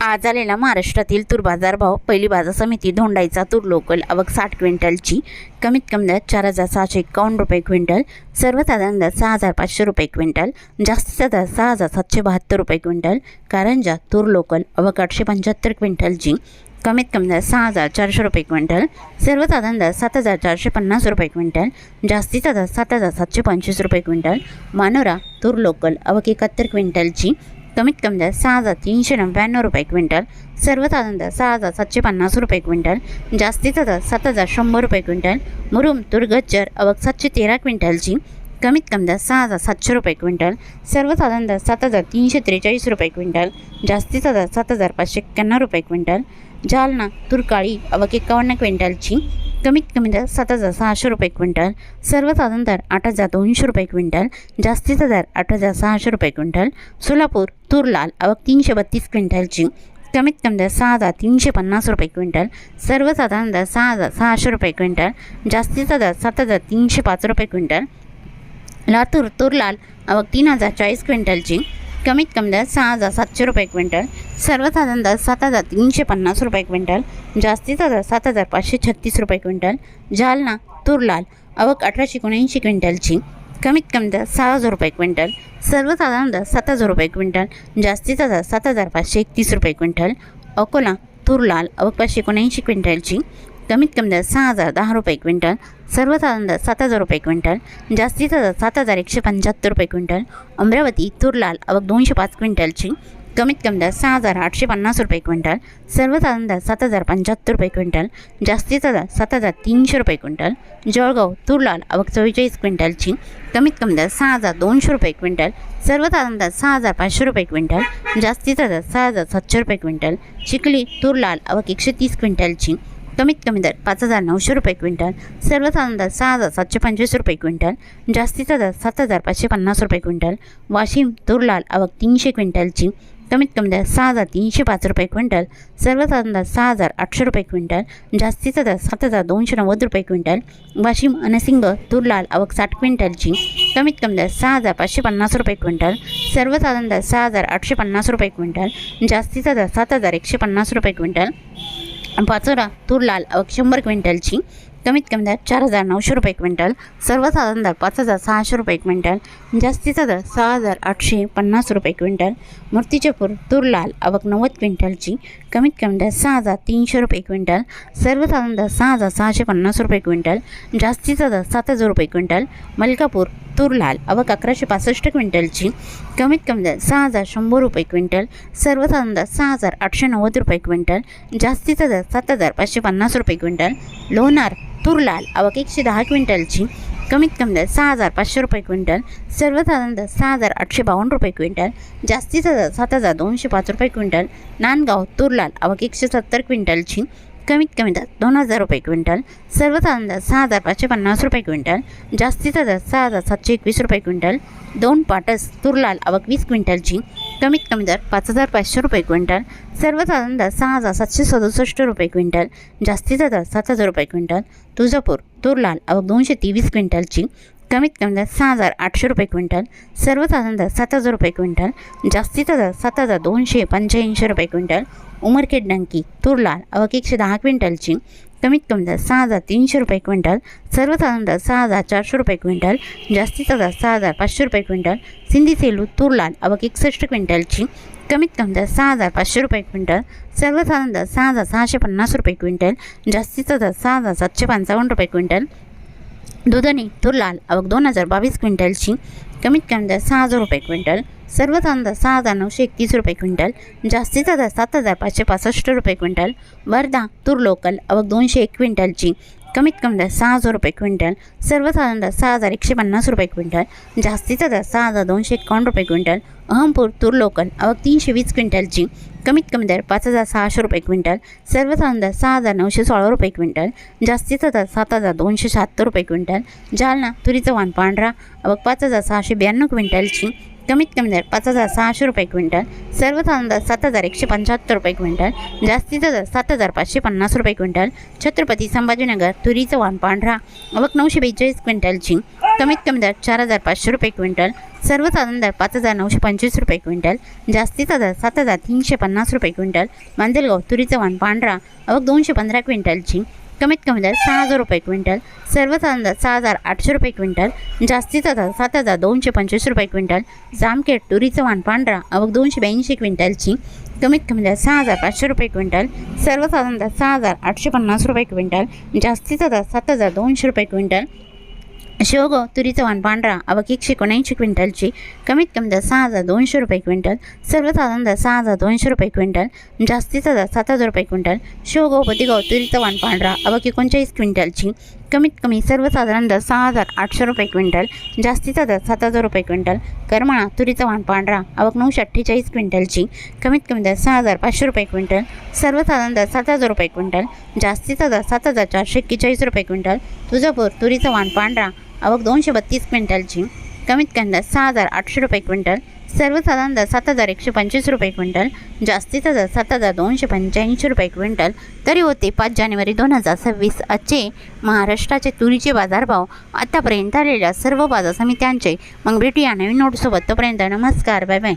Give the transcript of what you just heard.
आज आलेला महाराष्ट्रातील तूर बाजारभाव पहिली बाजार समिती धोंडाईचा तूर लोकल आवक साठ क्विंटलची कमीत कमी दर चार हजार सहाशे एकावन्न रुपये क्विंटल सर्वसाधारण दर सहा हजार पाचशे रुपये क्विंटल जास्तीचा दर सहा हजार सातशे बहात्तर रुपये क्विंटल कारंजा तूर लोकल अवक आठशे पंच्याहत्तर क्विंटलची कमीत कमी दर सहा हजार चारशे रुपये क्विंटल सर्वसाधारण दर सात हजार चारशे पन्नास रुपये क्विंटल जास्तीचा दर सात हजार सातशे पंचवीस रुपये क्विंटल मानोरा तूर लोकल अवक एकाहत्तर क्विंटलची कमीत कमी दर सहा हजार तीनशे नव्याण्णव रुपये क्विंटल सर्वसाधारण दर सहा हजार सातशे पन्नास रुपये क्विंटल जास्तीचा दर सात हजार शंभर रुपये क्विंटल मुरुम तुर्गज्जर अवक सातशे तेरा क्विंटलची कमीत कमी दर सहा हजार सातशे रुपये क्विंटल सर्वसाधारण दर सात हजार तीनशे त्रेचाळीस रुपये क्विंटल जास्तीचा दर सात हजार पाचशे एक्क्याण्णव रुपये क्विंटल जालना तुरकाळी अवक एकावन्न क्विंटलची कमीत कमी दर सात हजार सहाशे रुपये क्विंटल सर्वसाधारण दर आठ हजार दोनशे रुपये क्विंटल जास्तीचा दर आठ हजार सहाशे रुपये क्विंटल सोलापूर तूर लाल आवक तीनशे बत्तीस क्विंटलची कमीत कमी दर सहा हजार तीनशे पन्नास रुपये क्विंटल सर्वसाधारण दर सहा हजार सहाशे रुपये क्विंटल जास्तीचा दर सात हजार तीनशे पाच रुपये क्विंटल. लातूर तुरलाल आवक तीन हजार चाळीस क्विंटलची कमीत कमी दर सहा हजार सातशे रुपये क्विंटल सर्वसाधारण दर सात हजार तीनशे पन्नास रुपये क्विंटल जास्तीचा दर सात हजार पाचशे छत्तीस रुपये क्विंटल जालना तुरलाल अवक अठराशे एकोणऐंशी क्विंटलची कमीत कमी दर सहा हजार रुपये क्विंटल सर्वसाधारण दर सात हजार रुपये क्विंटल जास्तीचा दर सात हजार पाचशे एकतीस रुपये क्विंटल अकोला तुरलाल अवक पाचशे एकोणऐंशी क्विंटलची कमीत कमी दर सहा हजार दहा रुपये क्विंटल सर्वसाधारण दर सात हजार रुपये क्विंटल जास्तीचा दर सात हजार एकशे पंच्याहत्तर रुपये क्विंटल अमरावती तुरलाल आवक दोनशे पाच क्विंटलची कमीत कमी दर सहा हजार आठशे पन्नास रुपये क्विंटल सर्वसाधारण दर सात हजार पंच्याहत्तर रुपये क्विंटल जास्तीचा दर सात हजार तीनशे रुपये क्विंटल जळगाव तुरलाल आवक चव्वेचाळीस क्विंटलची कमीत कमी दर सहा हजार दोनशे रुपये क्विंटल सर्वसाधारण दर सहा हजार पाचशे रुपये क्विंटल जास्तीचा दर सहा हजार सातशे रुपये क्विंटल चिखली तुरलाल आवक एकशे तीस क्विंटलची कमीत कमी दर पाच हजार नऊशे रुपये क्विंटल सर्वसाधारण दर सहा हजार सातशे पंचवीस रुपये क्विंटल जास्तीचा दर सात हजार पाचशे पन्नास रुपये क्विंटल वाशिम तुरलाल आवक तीनशे क्विंटलची कमीत कमी दर सहा हजार तीनशे पाच रुपये क्विंटल सर्वसाधारण दर सहा हजार आठशे रुपये क्विंटल जास्तीचा दर सात हजार दोनशे नव्वद रुपये क्विंटल वाशिम अनसिंग तुरलाल आवक साठ क्विंटलची कमीत कमी दर सहा हजार पाचशे पन्नास रुपये क्विंटल सर्वसाधारण दर सहा हजार आठशे पन्नास रुपये क्विंटल जास्तीचा दर सात हजार एकशे पन्नास रुपये क्विंटल पाचोरा तूर लाल आवक शंभर क्विंटलची कमीत कमी दर चार हजार नऊशे रुपये क्विंटल सर्वसाधारण दर पाच हजार सहाशे रुपये क्विंटल जास्तीचा दर सहा हजार आठशे पन्नास रुपये क्विंटल मूर्तिजापूर तूर लाल आवक नव्वद क्विंटलची कमीत कमी दर सहा हजार तीनशे रुपये क्विंटल सर्वसाधारण दर सहा हजार सहाशे पन्नास रुपये क्विंटल जास्तीचा दर सात हजार रुपये क्विंटल मलकापूर तुरलाल अवक अकराशे पासष्ट क्विंटलची कमीत कमी दर सहा हजार शंभर रुपये क्विंटल सर्वसाधारण दर सहा हजार आठशे नव्वद रुपये क्विंटल जास्तीचा दर सात हजार पाचशे पन्नास रुपये क्विंटल लोणार तुरलाल अवक एकशे दहा क्विंटलची कमीत कमी दर सहा हजार पाचशे रुपये क्विंटल सर्वसाधारण दर सहा हजार आठशे बावन्न रुपये क्विंटल जास्तीचा दर सात हजार दोनशे पाच रुपये क्विंटल नांदगाव तुरलाल आवक एकशे सत्तर क्विंटलची कमीत कमी दर दोन हजार रुपये क्विंटल सर्वसाधारण दर सहा हजार पाचशे पन्नास रुपये क्विंटल जास्तीचा दर सहा हजार सातशे एकवीस रुपये क्विंटल दोन पाटस तुरलाल आवक वीस क्विंटलची कमीत कमी दर पाच हजार पाचशे रुपये क्विंटल सर्वसाधारण दर सहा हजार सातशे सदुसष्ट रुपये क्विंटल जास्तीचा दर सात हजार रुपये क्विंटल तुळजापूर तुरलाल आवक दोनशे तेवीस क्विंटलची कमीत कमी दर सहा हजार आठशे रुपये क्विंटल सर्वसाधारण दर सात हजार रुपये क्विंटल जास्तीचा दर सात हजार दोनशे पंच्याऐंशी रुपये क्विंटल उमरखेड डंकी तुरलाल आवक एकशे दहा क्विंटलची कमीत कमी दर सहा हजार तीनशे रुपये क्विंटल सर्वसाधारण दर सहा हजार चारशे रुपये क्विंटल जास्तीचा दर सहा हजार पाचशे रुपये क्विंटल सिंधी सेलू तुरलाल आवक एकसष्ट क्विंटलची कमीत कमी दर सहा हजार पाचशे रुपये क्विंटल सर्वसाधारण दर सहा हजार सहाशे पन्नास रुपये क्विंटल जास्तीचा दर सहा हजार सातशे पंचावन्न रुपये क्विंटल दुधनी तुरलाल आवक दोन हजार बावीस क्विंटलची. कमीत कमी दर सहा हजार रुपये क्विंटल. सर्व दर सहा हजार नऊशे एकतीस रुपये क्विंटल. जास्तीचा दर सात हजार पाचशे पासष्ट रुपये क्विंटल. वर्धा तूर लोकल आवक दोनशे एक क्विंटलची. कमीत कमी दर सहा हजार रुपये क्विंटल सर्वसाधारण दर सहा हजार एकशे पन्नास रुपये क्विंटल जास्तीचा दर सहा हजार दोनशे एकावन्न रुपये क्विंटल अहमपूर तूर लोकल अवघ तीनशे वीस क्विंटलची कमीत कमी दर पाच हजार सहाशे रुपये क्विंटल सर्वसाधारण दर सहा हजार नऊशे सोळा रुपये क्विंटल जास्तीचा दर सात हजार दोनशे शहात्तर रुपये क्विंटल जालना तुरीचं वाण पांढरा अवघ पाच हजार सहाशे ब्याण्णव क्विंटलची कमीत कमी दर पाच हजार सहाशे रुपये क्विंटल सर्वसाधारण दर सात हजार एकशे पंच्याहत्तर रुपये क्विंटल जास्तीचा दर सात हजार पाचशे पन्नास रुपये क्विंटल छत्रपती संभाजीनगर तुरीचं वाण पांढरा अवक नऊशे बेचाळीस क्विंटलची कमीत कमी दर चार हजार पाचशे रुपये क्विंटल सर्वसाधारण दर पाच हजार नऊशे पंचवीस रुपये क्विंटल जास्तीचा दर सात हजार तीनशे पन्नास रुपये क्विंटल मांजलगाव तुरीचं वाण पांढरा अवक दोनशे पंधरा क्विंटलची कमीत कमी दर सहा हजार रुपये क्विंटल सर्वसाधारण दर सहा हजार आठशे रुपये क्विंटल जास्तीचा दर सात हजार दोनशे पंचवीस रुपये क्विंटल जामखेड तुरीचं वाण पांढरा अवघ दोनशे ब्याऐंशी क्विंटलची कमीत कमी दर सहा हजार पाचशे रुपये क्विंटल सर्वसाधारण दर सहा हजार आठशे पन्नास रुपये क्विंटल जास्तीचा दर सात हजार दोनशे रुपये क्विंटल शेवगाव तुरीचं वाण पांढरा आवक एकशे एकोणऐंशी क्विंटलची कमीत कमी दर सहा हजार दोनशे रुपये क्विंटल सर्वसाधारण दर सहा हजार दोनशे रुपये क्विंटल जास्तीचा दर सात हजार रुपये क्विंटल शेवगाव पतिगाव तुरीचं वाण पांढरा आवक एकोणचाळीस क्विंटलची कमीत कमी सर्वसाधारण दर सहा हजार आठशे रुपये क्विंटल जास्तीचा दर सात हजार रुपये क्विंटल करमाळा तुरीचं वाण पांढरा आवक नऊशे अठ्ठेचाळीस क्विंटलची कमीत कमी दर सहा हजार पाचशे रुपये क्विंटल सर्वसाधारण दर सात हजार रुपये क्विंटल जास्तीचा दर सात हजार चारशे एक्केचाळीस रुपये क्विंटल तुळजापूर तुरीचं वाण पांढरा आवक दोनशे बत्तीस क्विंटलची. कमीत कमी सहा हजार आठशे रुपये क्विंटल. सर्वसाधारण दर सात हजार एकशे पंचवीस रुपये क्विंटल. जास्तीचा दर सात हजार दोनशे पंच्याऐंशी रुपये क्विंटल. तरी होते पाच जानेवारी दोन हजार सव्वीस आजचे महाराष्ट्राचे तुरीचे बाजारभाव. आतापर्यंत आलेल्या सर्व बाजार समित्यांचे. मग भेटूया नवीन नोटसोबत. तोपर्यंत नमस्कार. Bye bye.